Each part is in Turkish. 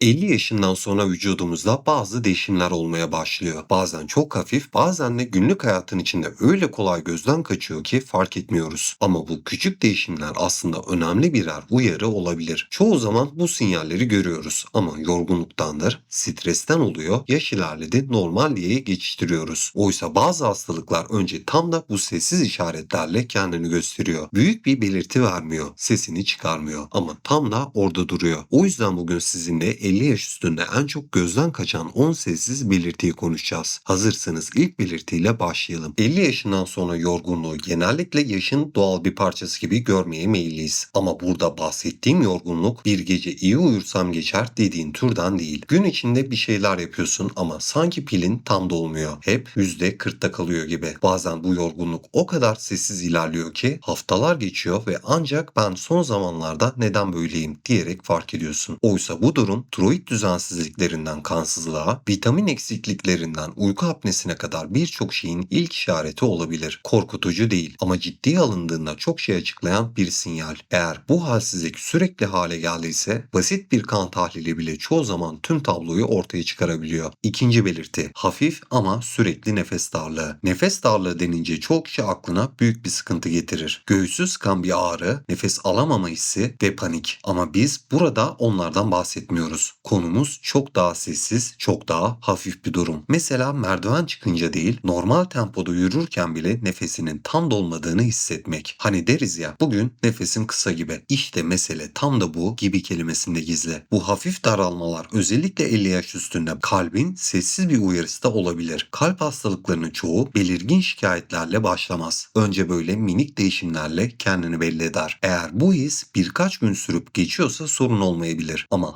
50 yaşından sonra vücudumuzda bazı değişimler olmaya başlıyor. Bazen çok hafif, bazen de günlük hayatın içinde öyle kolay gözden kaçıyor ki fark etmiyoruz. Ama bu küçük değişimler aslında önemli birer uyarı olabilir. Çoğu zaman bu sinyalleri görüyoruz ama yorgunluktandır, stresten oluyor, yaş ilerledi, normal diye geçiştiriyoruz. Oysa bazı hastalıklar önce tam da bu sessiz işaretlerle kendini gösteriyor. Büyük bir belirti vermiyor, sesini çıkarmıyor ama tam da orada duruyor. O yüzden bugün sizinle 50 yaş üstünde en çok gözden kaçan 10 sessiz belirtiyi konuşacağız. Hazırsanız ilk belirtiyle başlayalım. 50 yaşından sonra yorgunluğu genellikle yaşın doğal bir parçası gibi görmeye meyilliyiz. Ama burada bahsettiğim yorgunluk bir gece iyi uyursam geçer dediğin türden değil. Gün içinde bir şeyler yapıyorsun ama sanki pilin tam dolmuyor. Hep %40'ta kalıyor gibi. Bazen bu yorgunluk o kadar sessiz ilerliyor ki haftalar geçiyor ve ancak ben son zamanlarda neden böyleyim diyerek fark ediyorsun. Oysa bu durum tiroid düzensizliklerinden kansızlığa, vitamin eksikliklerinden uyku apnesine kadar birçok şeyin ilk işareti olabilir. Korkutucu değil ama ciddiye alındığında çok şey açıklayan bir sinyal. Eğer bu halsizlik sürekli hale geldiyse basit bir kan tahlili bile çoğu zaman tüm tabloyu ortaya çıkarabiliyor. İkinci belirti hafif ama sürekli nefes darlığı. Nefes darlığı denince çok kişi aklına büyük bir sıkıntı getirir. Göğüsü sıkan bir ağrı, nefes alamama hissi ve panik. Ama biz burada onlardan bahsetmiyoruz. Konumuz çok daha sessiz, çok daha hafif bir durum. Mesela merdiven çıkınca değil, normal tempoda yürürken bile nefesinin tam dolmadığını hissetmek. Hani deriz ya, bugün nefesim kısa gibi. İşte mesele tam da bu gibi kelimesinde gizli. Bu hafif daralmalar özellikle 50 yaş üstünde kalbin sessiz bir uyarısı da olabilir. Kalp hastalıklarının çoğu belirgin şikayetlerle başlamaz. Önce böyle minik değişimlerle kendini belli eder. Eğer bu his birkaç gün sürüp geçiyorsa sorun olmayabilir. Ama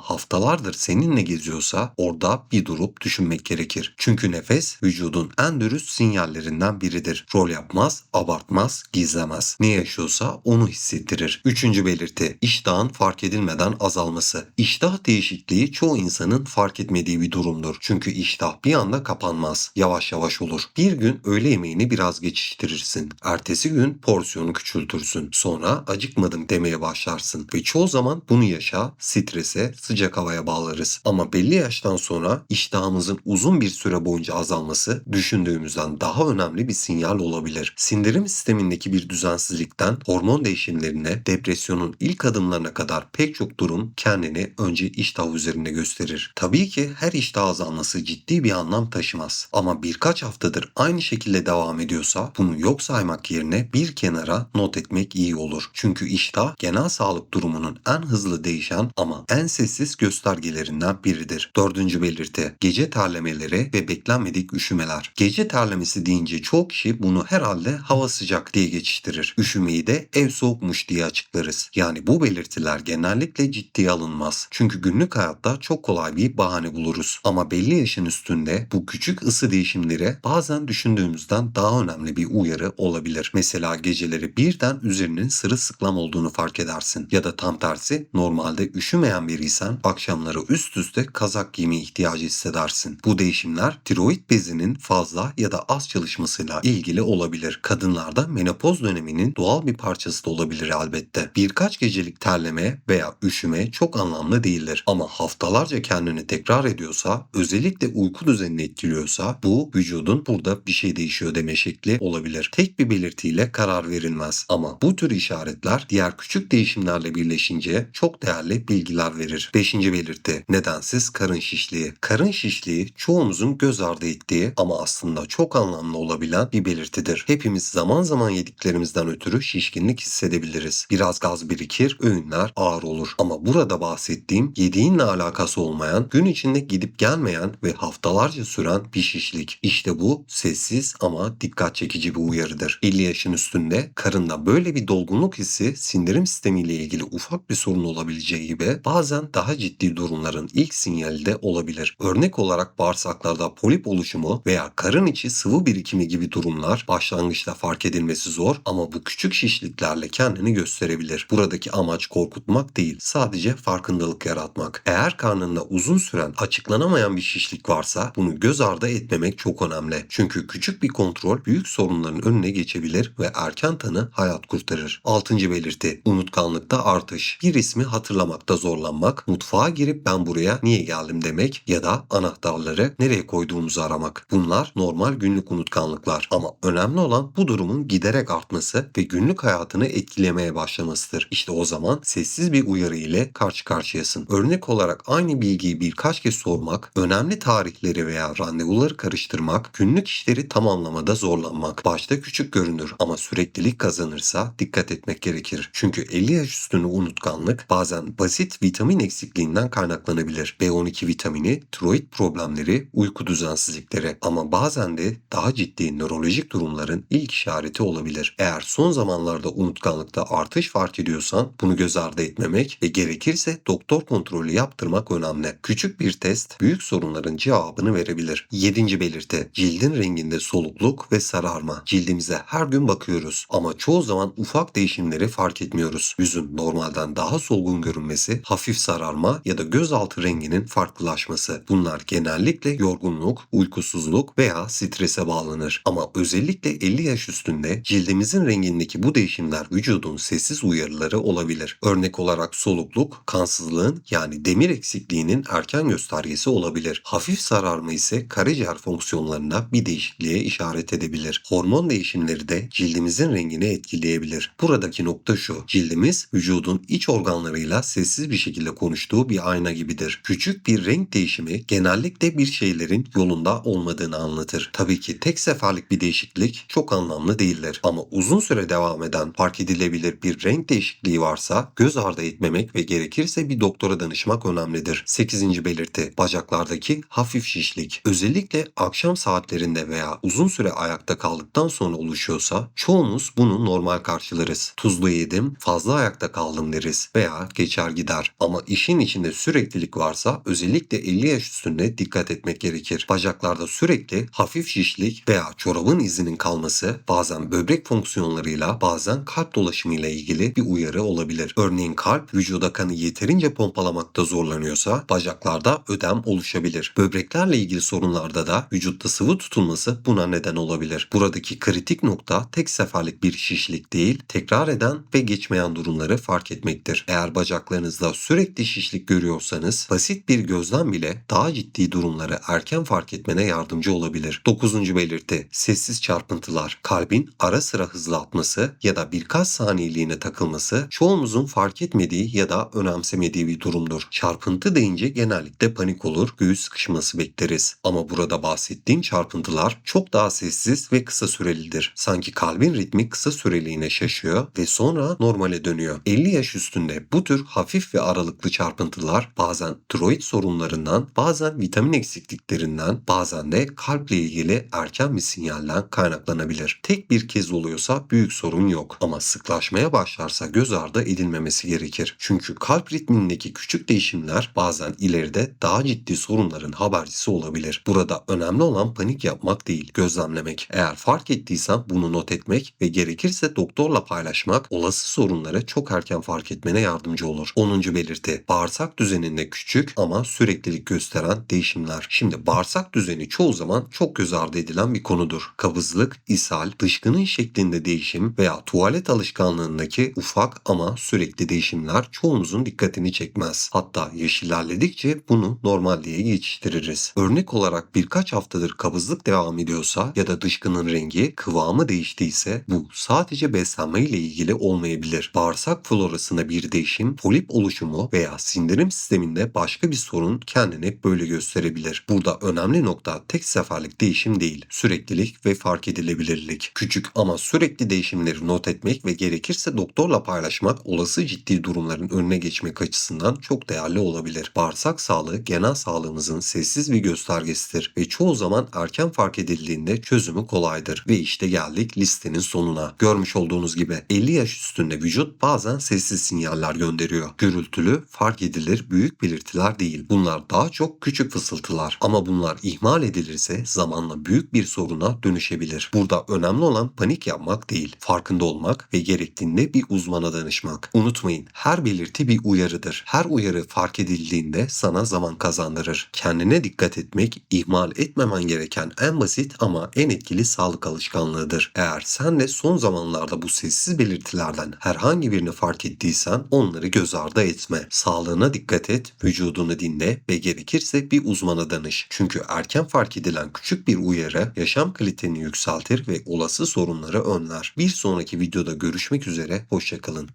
haftalardır seninle geziyorsa orada bir durup düşünmek gerekir. Çünkü nefes vücudun en dürüst sinyallerinden biridir. Rol yapmaz, abartmaz, gizlemez. Ne yaşıyorsa onu hissettirir. Üçüncü belirti iştahın fark edilmeden azalması. İştah değişikliği çoğu insanın fark etmediği bir durumdur. Çünkü iştah bir anda kapanmaz. Yavaş yavaş olur. Bir gün öğle yemeğini biraz geçiştirirsin. Ertesi gün porsiyonu küçültürsün. Sonra acıkmadım demeye başlarsın. Ve çoğu zaman bunu yaşa, strese, sıcak havaya bağlarız. Ama belli yaştan sonra iştahımızın uzun bir süre boyunca azalması düşündüğümüzden daha önemli bir sinyal olabilir. Sindirim sistemindeki bir düzensizlikten hormon değişimlerine, depresyonun ilk adımlarına kadar pek çok durum kendini önce iştah üzerinde gösterir. Tabii ki her iştah azalması ciddi bir anlam taşımaz. Ama birkaç haftadır aynı şekilde devam ediyorsa bunu yok saymak yerine bir kenara not etmek iyi olur. Çünkü iştah genel sağlık durumunun en hızlı değişen ama en sessiz göstergelerinden biridir. Dördüncü belirti gece terlemeleri ve beklenmedik üşümeler. Gece terlemesi deyince çoğu kişi bunu herhalde hava sıcak diye geçiştirir. Üşümeyi de ev soğukmuş diye açıklarız. Yani bu belirtiler genellikle ciddiye alınmaz. Çünkü günlük hayatta çok kolay bir bahane buluruz. Ama belli yaşın üstünde bu küçük ısı değişimleri bazen düşündüğümüzden daha önemli bir uyarı olabilir. Mesela geceleri birden üzerinin sırılsıklam olduğunu fark edersin. Ya da tam tersi normalde üşümeyen biriysen akşamları üst üste kazak giymeye ihtiyacı hissedersin. Bu değişimler tiroid bezinin fazla ya da az çalışmasıyla ilgili olabilir. Kadınlarda menopoz döneminin doğal bir parçası da olabilir elbette. Birkaç gecelik terleme veya üşüme çok anlamlı değildir. Ama haftalarca kendini tekrar ediyorsa, özellikle uyku düzenini etkiliyorsa bu vücudun burada bir şey değişiyor deme şekli olabilir. Tek bir belirtiyle karar verilmez. Ama bu tür işaretler diğer küçük değişimlerle birleşince çok değerli bilgiler verir. Beşinci belirti nedensiz karın şişliği. Karın şişliği çoğumuzun göz ardı ettiği ama aslında çok anlamlı olabilen bir belirtidir. Hepimiz zaman zaman yediklerimizden ötürü şişkinlik hissedebiliriz. Biraz gaz birikir, öğünler ağır olur. Ama burada bahsettiğim yediğinle alakası olmayan, gün içinde gidip gelmeyen ve haftalarca süren bir şişlik. İşte bu sessiz ama dikkat çekici bir uyarıdır. 50 yaşın üstünde karında böyle bir dolgunluk hissi sindirim sistemiyle ilgili ufak bir sorun olabileceği gibi bazen daha ciddi durumların ilk sinyali de olabilir. Örnek olarak bağırsaklarda polip oluşumu veya karın içi sıvı birikimi gibi durumlar başlangıçta fark edilmesi zor ama bu küçük şişliklerle kendini gösterebilir. Buradaki amaç korkutmak değil, sadece farkındalık yaratmak. Eğer karnında uzun süren açıklanamayan bir şişlik varsa bunu göz ardı etmemek çok önemli. Çünkü küçük bir kontrol büyük sorunların önüne geçebilir ve erken tanı hayat kurtarır. Altıncı belirti unutkanlıkta artış. Bir ismi hatırlamakta zorlanmak, mutfağa girip gelip ben buraya niye geldim demek ya da anahtarları nereye koyduğumuzu aramak. Bunlar normal günlük unutkanlıklar ama önemli olan bu durumun giderek artması ve günlük hayatını etkilemeye başlamasıdır. İşte o zaman sessiz bir uyarı ile karşı karşıyasın. Örnek olarak aynı bilgiyi birkaç kez sormak, önemli tarihleri veya randevuları karıştırmak, günlük işleri tamamlamada zorlanmak. Başta küçük görünür ama süreklilik kazanırsa dikkat etmek gerekir. Çünkü 50 yaş üstünü unutkanlık bazen basit vitamin eksikliğinden kaynaklanabilir. B12 vitamini, tiroid problemleri, uyku düzensizlikleri ama bazen de daha ciddi nörolojik durumların ilk işareti olabilir. Eğer son zamanlarda unutkanlıkta artış fark ediyorsan bunu göz ardı etmemek ve gerekirse doktor kontrolü yaptırmak önemli. Küçük bir test büyük sorunların cevabını verebilir. 7. belirti cildin renginde solukluk ve sararma. Cildimize her gün bakıyoruz ama çoğu zaman ufak değişimleri fark etmiyoruz. Yüzün normalden daha solgun görünmesi, hafif sararma ya da gözaltı renginin farklılaşması. Bunlar genellikle yorgunluk, uykusuzluk veya strese bağlanır. Ama özellikle 50 yaş üstünde cildimizin rengindeki bu değişimler vücudun sessiz uyarıları olabilir. Örnek olarak solukluk, kansızlığın yani demir eksikliğinin erken göstergesi olabilir. Hafif sararma ise karaciğer fonksiyonlarına bir değişikliğe işaret edebilir. Hormon değişimleri de cildimizin rengini etkileyebilir. Buradaki nokta şu, cildimiz vücudun iç organlarıyla sessiz bir şekilde konuştuğu bir ayna gibidir. Küçük bir renk değişimi genellikle bir şeylerin yolunda olmadığını anlatır. Tabii ki tek seferlik bir değişiklik çok anlamlı değildir ama uzun süre devam eden fark edilebilir bir renk değişikliği varsa göz ardı etmemek ve gerekirse bir doktora danışmak önemlidir. 8. belirti bacaklardaki hafif şişlik. Özellikle akşam saatlerinde veya uzun süre ayakta kaldıktan sonra oluşuyorsa çoğumuz bunu normal karşılarız. Tuzlu yedim, fazla ayakta kaldım deriz veya geçer gider. Ama işin içinde süreklilik varsa özellikle 50 yaş üstünde dikkat etmek gerekir. Bacaklarda sürekli hafif şişlik veya çorabın izinin kalması bazen böbrek fonksiyonlarıyla bazen kalp dolaşımıyla ilgili bir uyarı olabilir. Örneğin kalp vücuda kanı yeterince pompalamakta zorlanıyorsa bacaklarda ödem oluşabilir. Böbreklerle ilgili sorunlarda da vücutta sıvı tutulması buna neden olabilir. Buradaki kritik nokta tek seferlik bir şişlik değil, tekrar eden ve geçmeyen durumları fark etmektir. Eğer bacaklarınızda sürekli şişlik görüyorsanız basit bir gözlem bile daha ciddi durumları erken fark etmene yardımcı olabilir. 9. belirti sessiz çarpıntılar. Kalbin ara sıra hızlı atması ya da birkaç saniyeliğine takılması çoğumuzun fark etmediği ya da önemsemediği bir durumdur. Çarpıntı deyince genellikle panik olur, göğüs sıkışması bekleriz. Ama burada bahsettiğim çarpıntılar çok daha sessiz ve kısa sürelidir. Sanki kalbin ritmi kısa süreliğine şaşıyor ve sonra normale dönüyor. 50 yaş üstünde bu tür hafif ve aralıklı çarpıntılar bazen tiroid sorunlarından, bazen vitamin eksikliklerinden, bazen de kalple ilgili erken bir sinyalden kaynaklanabilir. Tek bir kez oluyorsa büyük sorun yok ama sıklaşmaya başlarsa göz ardı edilmemesi gerekir. Çünkü kalp ritmindeki küçük değişimler bazen ileride daha ciddi sorunların habercisi olabilir. Burada önemli olan panik yapmak değil, gözlemlemek. Eğer fark ettiysen bunu not etmek ve gerekirse doktorla paylaşmak olası sorunları çok erken fark etmene yardımcı olur. 10. belirti bağırsak düzeninde küçük ama süreklilik gösteren değişimler. Şimdi bağırsak düzeni çoğu zaman çok göz ardı edilen bir konudur. Kabızlık, ishal, dışkının şeklinde değişim veya tuvalet alışkanlığındaki ufak ama sürekli değişimler çoğumuzun dikkatini çekmez. Hatta yaş ilerledikçe bunu normal diye geçiştiririz. Örnek olarak birkaç haftadır kabızlık devam ediyorsa ya da dışkının rengi, kıvamı değiştiyse bu sadece beslenme ile ilgili olmayabilir. Bağırsak florasında bir değişim, polip oluşumu veya sindirim sisteminde başka bir sorun kendini böyle gösterebilir. Burada önemli nokta tek seferlik değişim değil, süreklilik ve fark edilebilirlik. Küçük ama sürekli değişimleri not etmek ve gerekirse doktorla paylaşmak olası ciddi durumların önüne geçmek açısından çok değerli olabilir. Bağırsak sağlığı genel sağlığımızın sessiz bir göstergesidir ve çoğu zaman erken fark edildiğinde çözümü kolaydır. Ve işte geldik listenin sonuna. Görmüş olduğunuz gibi 50 yaş üstünde vücut bazen sessiz sinyaller gönderiyor. Gürültülü, fark edilir büyük belirtiler değil. Bunlar daha çok küçük fısıltılar. Ama bunlar ihmal edilirse zamanla büyük bir soruna dönüşebilir. Burada önemli olan panik yapmak değil, farkında olmak ve gerektiğinde bir uzmana danışmak. Unutmayın, her belirti bir uyarıdır. Her uyarı fark edildiğinde sana zaman kazandırır. Kendine dikkat etmek, ihmal etmemen gereken en basit ama en etkili sağlık alışkanlığıdır. Eğer sen de son zamanlarda bu sessiz belirtilerden herhangi birini fark ettiysen onları göz ardı etme. Sağlığına dikkat dikkat et, vücudunu dinle ve gerekirse bir uzmana danış. Çünkü erken fark edilen küçük bir uyarı yaşam kaliteni yükseltir ve olası sorunları önler. Bir sonraki videoda görüşmek üzere, hoşçakalın.